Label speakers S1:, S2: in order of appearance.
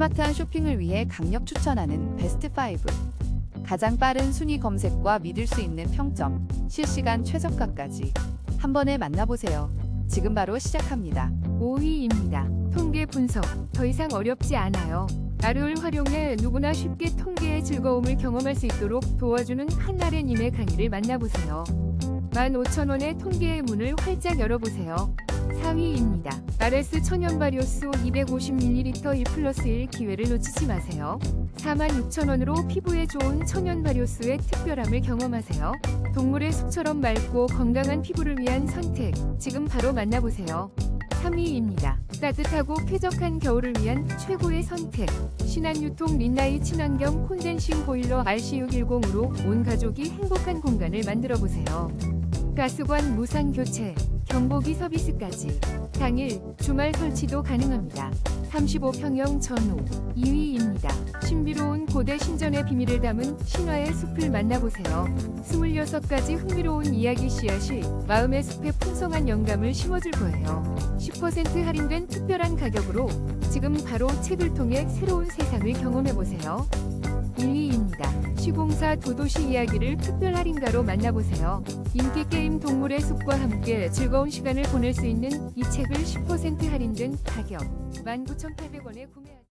S1: 스마트한 쇼핑을 위해 강력 추천하는 베스트 5. 가장 빠른 순위 검색과 믿을 수 있는 평점, 실시간 최저가까지 한 번에 만나보세요. 지금 바로 시작합니다.
S2: 5위입니다. 통계 분석. 더 이상 어렵지 않아요. 나를 활용해 누구나 쉽게 통계의 즐거움을 경험할 수 있도록 도와주는 한나래님의 강의를 만나보세요. 15,000원의 통계의 문을 활짝 열어보세요. 4위입니다. RS 천연 발효수 250ml 1 플러스 1 기회를 놓치지 마세요. 46,000원으로 피부에 좋은 천연 발효수의 특별함을 경험하세요. 동물의 숲처럼 맑고 건강한 피부를 위한 선택. 지금 바로 만나보세요. 3위입니다. 따뜻하고 쾌적한 겨울을 위한 최고의 선택. 신한유통 린나이 친환경 콘덴싱 보일러 RC610으로 온 가족이 행복한 공간을 만들어 보세요. 가스관 무상 교체, 경보기 서비스까지. 당일, 주말 설치도 가능합니다. 35평형 전후 2위입니다. 신비로운 고대 신전의 비밀을 담은 신화의 숲을 만나보세요. 26가지 흥미로운 이야기 씨앗이 마음의 숲에 풍성한 영감을 심어줄 거예요. 10% 할인된 특별한 가격으로 지금 바로 책을 통해 새로운 세상을 경험해보세요. 1위입니다. 시공사 도도시 이야기를 특별 할인가로 만나보세요. 인기 게임 동물의 숲과 함께 즐거운 시간을 보낼 수 있는 이 책을 10% 할인 된 가격 19,800원에 구매하세요.